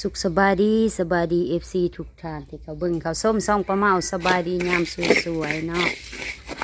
สุขสบายดีสบายดีเอฟซีทุกท่านที่เขาเบิ่งเขาส้มซ่องประเมาสบายดียามสวยๆเนาะ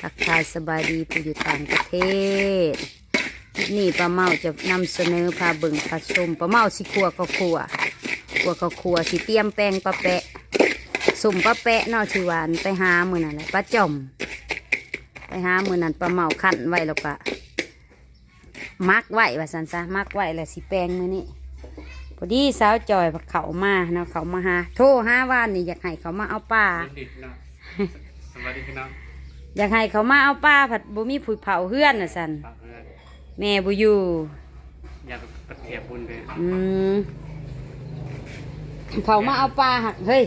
ทักทายสบายดีผู้อยู่ต่างประเทศนี้ประเมาจะนำเสนอพาเบิ่งพาชมประเมาสิคัวก็ครัวครัวก็ครัวสิเตรียมแป้งปลาแปะสุ่มปลาแปะเนาะที่หวานไปหามือนั่นแหละปลาจอมไปหามือนั่นปลาเมาขั้นไว้แล้วก็มักไว้ว่าสันซะมักไว้แล้วสิแปลงมือนี้ พอดีสาวจอยเขามาเนาะเขามาหาโทรหาว่านนี่อยากให้เขามาเอาปลาดิบเนาะสวัสดีพี่น้องอยากให้เขามาเอาปลาผัดบุมีผุยเผาเฮือนน่ะสันฝากเพื่อนแม่บุอยู่อยากไปเทียบบุญเลยอืมเขามาเอาปลาหักเฮ้ย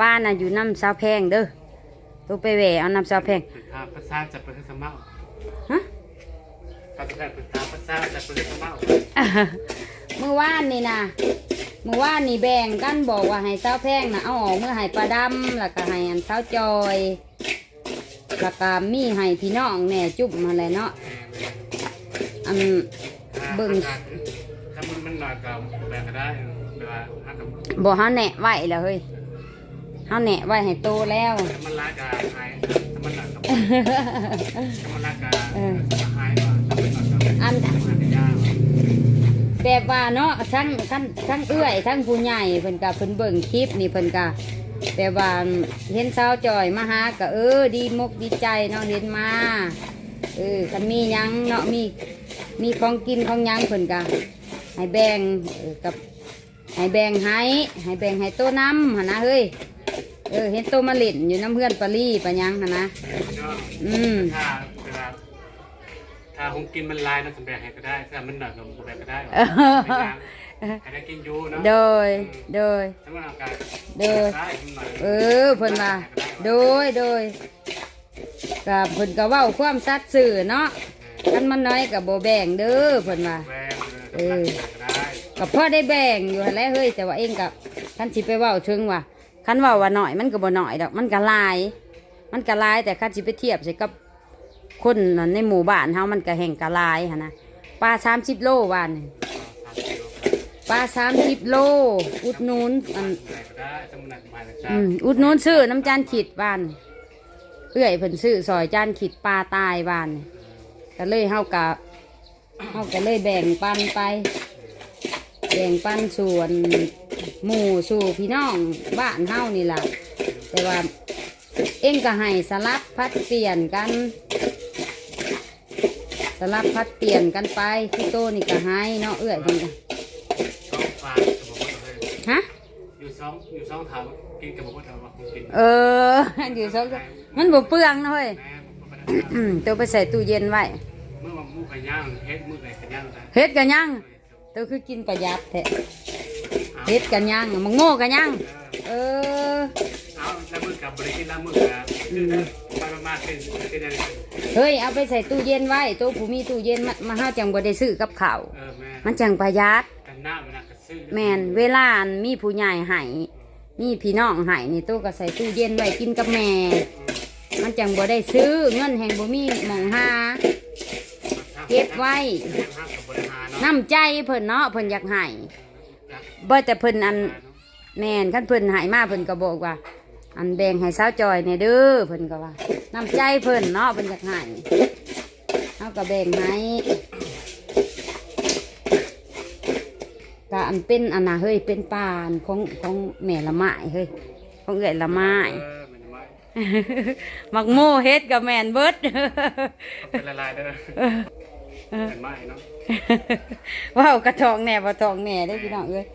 ปลาน่ะอยู่น้ำสาวแพงเด้อตัวไปแหวเอาน้ำสาวแพงฝึกทาภาษาจะเป็นสมัครฮะภาษาฝึกทาภาษาจะเป็นสมัคร เมื่อวานนี่นะเมื่อวานนี่แบ่งกันบอกว่าให้สาวแพงนะเอาออกเมื่อให้ปลาดำแล้วก็ให้อันสาวจอยแล้วก็มีให้พี่น้องแหน่จุ่มมาเลยเนาะอันเบิ่งถ้ามันมันหน่อยก็แบ่งก็ได้เดี๋ยวห้ากับบอกเขาแหนะไว้แล้วเฮ้ยเขาแหนะไว้ให้โตแล้วถ้ามันลากาหายถ้ามันหนักกับถ้ามันลากาหายก่อน แบบว่าเนาะทั้งทั้งทั้งเอื้อยทั้งผู้ใหญ่เพิ่นก็เพิ่นเบิ่งคลิปนี่เพิ่นก็แบบว่าเห็นสาวจอยมาหาก็เออดีมกดีใจเนาะเห็นมาเออคันมีหยังเนาะมีมีของกินของหยังเพิ่นก็ให้แบ่งกับให้แบ่งให้ให้แบ่งให้โตน้ำหนนะเฮ้ยเออเห็นโตมาเล่นอยู่น้ำเพื่อนปาลี่ปะยังหนนะอืม ถ้าเวลาถ้าคงกินมันลายนะสำแบ่งให้ก็ได้ถ้ามันหนักกับแบ่งก็ได้เออใครได้กินยูเนาะโดย โดยสมมติอาการโดย ได้หน่อยเออเพิ่นว่าโดยโดยกับเพิ่นก็เว้าความสัตย์สื่อเนาะคันมันน้อยกับโบแบ่งเด้อเพิ่นว่าแบ่งเอเอออได้กับพ่อได้แบ่งอยู่หั่นแหล้วเฮ้ยแต่ว่าเองกับคันสิไปเว้าถึงว่าคันเว้าว่าน้อยมันก็บ่น้อยดอกมันก็หลาย มันก็หลายแต่คันสิไปเทียบใส่กับ คนในหมู่บ้านเฮามันก็แห่งก็หลายหั่นนะปลา30โลวานี่ปลา30โล อุดหนูนอันแบ่งก็ได้สมมติมาเลยจ้าอืมอุดหนูนซื้อน้ำจานขีดบ้านเอื้อยเพิ่นซื้อซอยจานขีดปลาตายบ้านก็เลยเฮากะเฮาก็เลยแบ่งปันไป แบ่งปันส่วนหมู่สู่พี่น้องบ้านเฮานี่แหละแต่ว่าเอ็งก็ให้สลับพัดเปลี่ยนกัน สลับพัดเปลี่ยนกันไปพี่โตนี่ก็ให้เนาะเอื้อยนี่ก็สองฟางสมมติเลยฮะ อยู่สองอยู่สองถามกินกับบอกว่าถามว่าคุณกินเออ อยู่สองมันบ่เปลืองนะเฮ้ยแม่ผมก็ไม่ได้อืมตัวไปใส่ตู้เย็นไว้เมื่อวันมูไก่ย่างเฮ็ดมือไก่ไก่ย่างได้เฮ็ดกันยังตัวคือกินประหยัดแท้เฮ็ดกันยังมังโง่กันยังเออ เอาแล้วมือกับบริกินแล้วมือกับคือ ไปมาเป็นเป็นอะไรเฮ้ยเอาไปใส่ตู้เย็นไว้ตัวผู้มีตู้เย็นมามาห้าจังบ่ได้ซื้อกับข้าวเออแม่มันจังประหยัด กันหน้ามันกระซื้อแม่นเวลาอันมีผู้ใหญ่ให้มีพี่น้องให้นี่ตัวก็ใส่ตู้เย็นไว้กินกับแม่ มันจังบ่ได้ซื้อเงินแห่งบ่มีหมองหา เก็บไว้ ห้ามกับบริหารเนาะน้ำใจเพิ่นเนาะเพิ่นอยากให้บ่แต่เพิ่นอัน แม่นขั้นเพิ่นใหายมาเพิ่นก็บอกว่า อันแบ่งให้สาวจอยเนี่ยเด้อเพิ่นก็ว่าน้ำใจเพิ่นเนาะเพิ่นอยากให้เฮาก็แบ่งให้ก็อันเป็นอันน่ะเฮ้ยเป็นปานของของแม่ละไม้เฮ้ยของเอื้อยละไม้มักโม่เฮ็ดกับแมนเบิดเป็นละลายเด้เนไม้เนาะว้าวกระทองแหน่บ่ทองแหน่ได้พี่น้องเอ้ย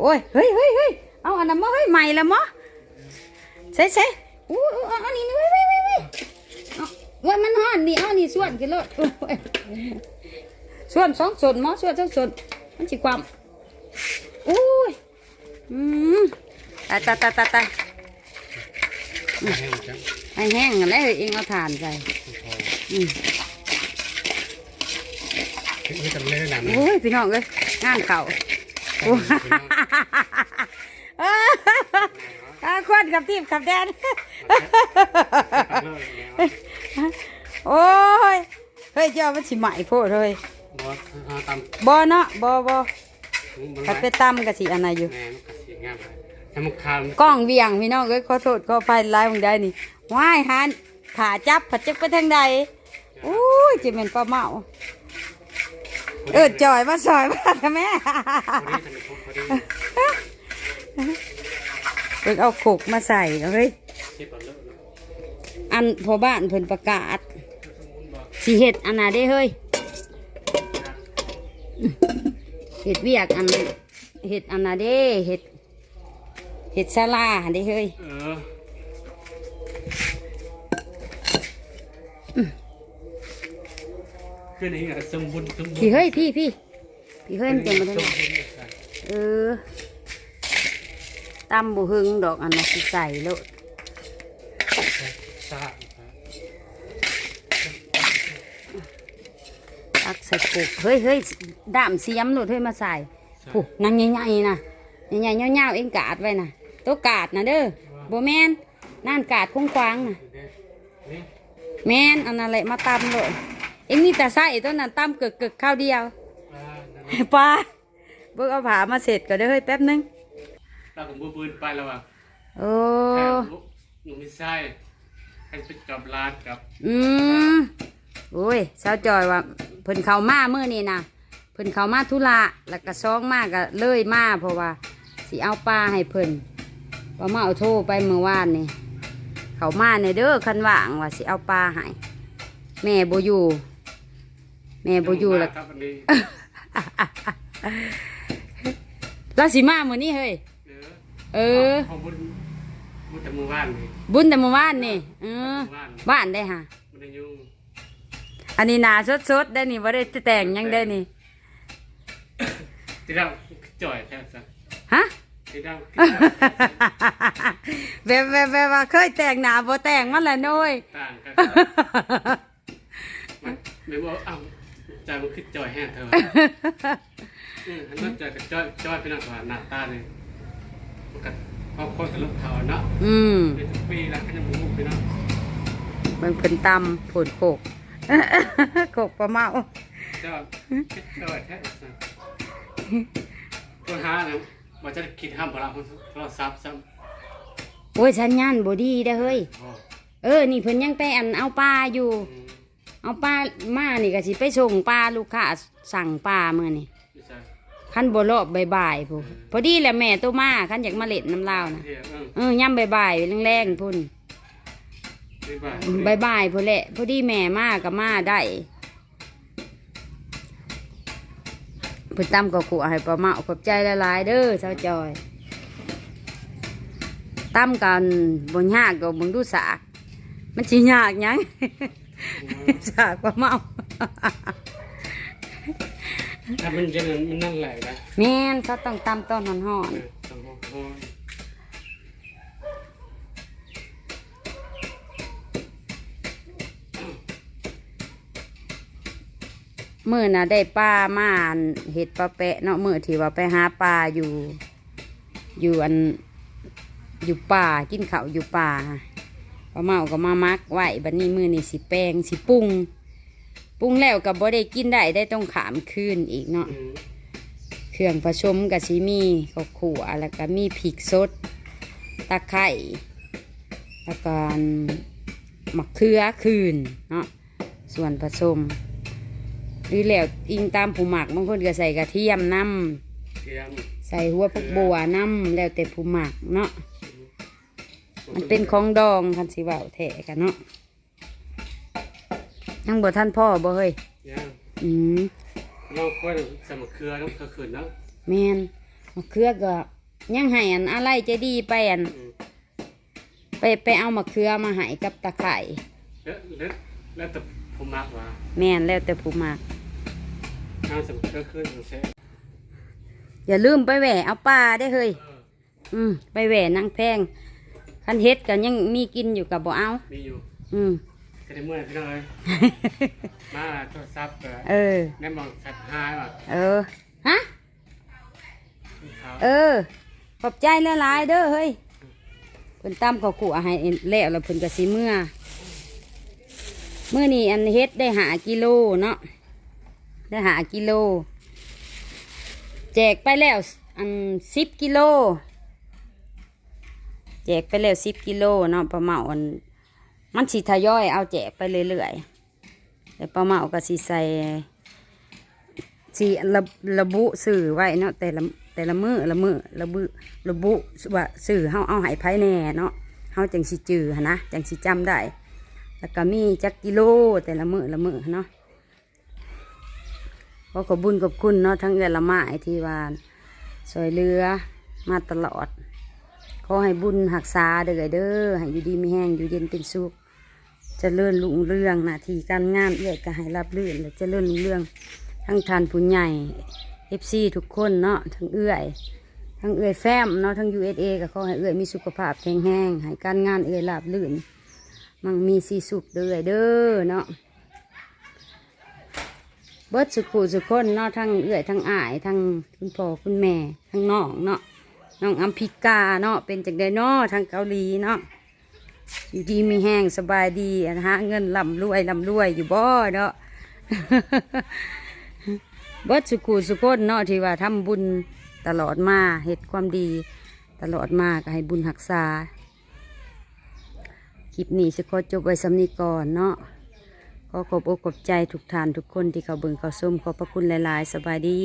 โอ้ยเฮ้ยเฮ้ยเฮ้ยเอาอันนั้นมาเฮ้ยใหม่ละมะใส่ใส่อู้เอาอันนี้นี่เว้ยเว้ยเว้ยเว้ยเอาว่ามันห่อนนี่เอานี่ส่วนกินรถโอ้ยส่วนสองส่วนมอส่วนสองส่วนมันสิความอุ้ยอืมตายตายตายตายตายแห้งแห้งแล้วเองเอาถ่านใส่อืมนี่กันเลยหนังโอ้ยพี่น้องเอ้ยงานเข่าโอ้ อาควนกับทีมกับแดน โอ้ย เฮ้ยเจ้ามันสิใหม่โพดเลยบอสตามบอเนาะบอบอถ้าไปตำก็สิอันไหนอยู่แม่มันก็สิงามเลยถ้ามันขาวมันกล้องเวียงพี่น้องเอ้ยขอโทษขออภัยไลฟ์มึงได้นี่ว้ายหันขาจับผัดจักไปทางใดอู้ยจะเป็นปลาเมาเออจอยมาซอยมาทำแม่ เพิ่งเอาโขกมาใส่เฮ้ยเช็ดก่อนเลิกเนาะอันพอบ้านเพิ่นประกาศสิเฮ็ดอันน่ะได้เฮ้ยเฮ็ดเวียกอันเฮ็ดอันน่ะเด้เฮ็ดเฮ็ดศาลาได้เฮ้ยเออคือนี่ก็สมบูรณ์สมบูรณ์พี่เฮ้ยพี่พี่พี่เฮ้ยมันจะมาสได้มไงบูรณ์เลยค่ะเออ ตำบุหึงดอกอันน่ะสิใส่โลดสะอาดครับตักใส่ปุกเฮ้ยเฮ้ยด้ามเสียมโลดเฮ้ยมาใส่ผู้นางใหญ่ๆนะใหญ่ๆยาวๆเองกาดไว้นะตัวกาดนะเด้อบ่แมนนั่นกาดคงควางๆนะนี่แมนอันนั้นแหละมาตำเลยเอ็งมีแต่ใส่ตัวนั้นตำเกิกเกิกๆข้าวเดียวอ่านั่นป้าเบิกเอาผามาเสร็จก็ได้อเฮ้ยแป๊บนึง เราผมปืนไปแล้วอะโอ้แค่ลูกหนูไม่ใช่ให้ไปกับร้านกับอืมโอ้ยสาวจอยว่าเพิ่นเข้ามาเมื่อนี่นะเพิ่นเข้ามาธุระแล้วก็ซ้องมากก็เลยมาเพราะว่าสิเอาปลาให้เพิ่นป้ามาเอาโทรไปเมื่อวานนี่เขามาในเด้อคันว่างว่าสิเอาปลาให้แม่บ่อยู่ แม่บ่อยู่แล้ว ครับวันนี้เราสิมามื้อนี้เฮ้ย เออเออขอบุญบุญแต่มือว่านนี่บุญแต่เมื่อวานนี่เออบ้านได้ฮะบุญในยุ่งอันนี้หนาสดๆได้นี่บ่ได้แต่งหยังได้นี่ที่เราจ่อยแท้ซะฮะที่เราแบบแบบแบบว่าเคยแต่งหนาบ่แต่งมันแหละน้อยต่างกันมันไม่บอกเอ้าใจมันคือจ่อยแห้งเธออืมอันนั้นจ่อยกับจ่อยจ่อยเป็นอะไรหน้าตาเลยมัน กับพอคนกับลูกเขาเนาะอืมเป็นทุกปีแล้วก็จะมูไปเนาะเบิ่งเพิ่นตำผลโขก โขกปลาเมาจ่อยจ่อยแท้ซะตัวหาเนี่ยมันจะคิดห้ามพลังโทรศัพท์ซ้ำโอ้ยสัญญาณบ่ดีเด้อเฮ้ย โอ้เออ นี่เพิ่นยังไปอันเอาปลาอยู่ อืมเอาปลามานี่ก็สิไปส่งปลาลูกค้าสั่งปลามื้อนี่ไม่ใช่ คันบ่รอบบ่ายๆพุ่นพอดีแหละแม่ตัวมาคันอยากมาเล่นน้ำลาวนะเดี๋ยวเออเออย่ำบ่ายๆแรงๆพุ่นบ๊ายบายบายบายพอแหละพอดีแม่มาก็มาได้เพิ่นตำกับขวให้ปลาเมาขอบใจละลายๆเด้อสาวจอยตำกันบนยากก็มึงดูสาก มันสิยากหยัง สากปลาเมา ถ้ามันจะมันนั่นแหละนะแม่นเขาต้องตำต้นหอนเออต้องโอ้ยๆมื่อน่ะได้ปลามาอันเห็ดปลาแปะเนาะมือที่ว่าไปหาปลาอยู่ อยู่อันอยู่ป่ากินข้าวอยู่ป่าปลาเมาก็มามักไว้บัดนี้มือนี่สิแปลงสิปรุง ปรุงแล้วกับบ่ได้กินได้ได้ต้องขามคืนอีกเนาะอืมเครื่องผสมกับสิมีข้าวขัวแล้วก็มีพริกสดตะไคร้แล้วก็มะเขือคืนเนาะส่วนผสมหรือแล้วอิงตามผู้หมักบางคนก็ใส่กระเทียมน้เทียมำใส่หัวผักบัวน้ำแล้วแต่ผู้หมักเนาะมันเป็นของดองคันสิเว่าแท้กันเนาะ ยังบ่ท่านพ่อบ่เฮ้ยย่างอืมเราก็สมะเขือน้ำเขือขืนเนาะแมนมะเขือก็ยังให้อันอะไรใจะดีไปอันอืมไปไปเอามะเขือมาให้กับตะไคร่แล้วแล้วแล้วแต่ผมมักว่าแมนแล้วแต่ผู้มากน้ำสมะเขือขืนของแซ่อย่าลืมไปแหวะเอาปลาได้อเฮ้ยเอออืมไปแหวะนางแพงคันเฮ็ดกันยังมีกินอยู่กับบ่เอามีอยู่ อืม จะได้เมื่อยพี่น้อยมาโทรศัพท์ก็เออแน่มองสัตว์หายว่ะเออ ฮะ เขาเออ ขอบใจละลายๆเด้อเฮ้ยเพิ่นตำข้าวขู่ให้แล้วแล้วเพิ่นก็สิเมื่อเมื่อนี้อันเฮ็ดได้หากิโลเนาะได้หากิโล แจกไปแล้วอันสิบกิโล แจกไปแล้วสิบกิโลเนาะปลาเมาอัน มันสีทยอยเอาแจกไปเรื่อยๆแต่ปลาเมาก็สีใส่สีระระบุสื่อไว้เนาะแต่ละแต่ละมือละมือระบุระบุว่าสื่อเฮาเอาหายไผแน่เนาะเฮาจังสิจือนะจังสิจำได้ แล้วก็มีจักกิโลแต่ละมือละมือเนาะขอขอบบุญขอบคุณเนาะทั้งเอือละไม้ที่ว่าซอยเรือมาตลอดขอให้บุญหักษาเด้อเด้อให้อยู่ดีมีแห้งอยู่เย็นเป็นสุข จะเลื่อนลุงเรื่องหน้าที่การงานเอื้อยก็ให้รับเลื่อนและจะเลื่อนลุงเรื่อง ทั้งทานผู้ใหญ่เอฟซีทุกคนเนาะทั้งเอื้อย ทั้งเอื้อยแฟมเนาะทั้งยูเอสเอก็ขอให้เอื้อยมีสุขภาพแข็งแรงให้การงานเอื้อยราบลื่น มั่งมีสีสุขเด้อเด้อเนาะเบิดสุขุสุขคนเนาะทั้งเอื้อยทั้งอายทั้งคุณพ่อคุณแม่ทั้งน้องเนาะน้องอัมพิกาเนาะเป็นจากไดเนาะทางเกาหลีเนาะ อยู่ดีมีแห้งสบายดีนะฮะเงินลำรวยลำรวยอยู่บ่เนาะเบิดสุขุสุขคนเนาะที่ว่าทำบุญตลอดมาเหตุความดี ตลอดมาก็ให้บุญหักษาคลิปนี้สิขอจบไว้สำนีก่อนเนาะขอขอบอกขอบใจทุกท่านทุกคนที่เขาเบิ่งเขาส้มขอบพระคุณหลาย ๆ สบายดี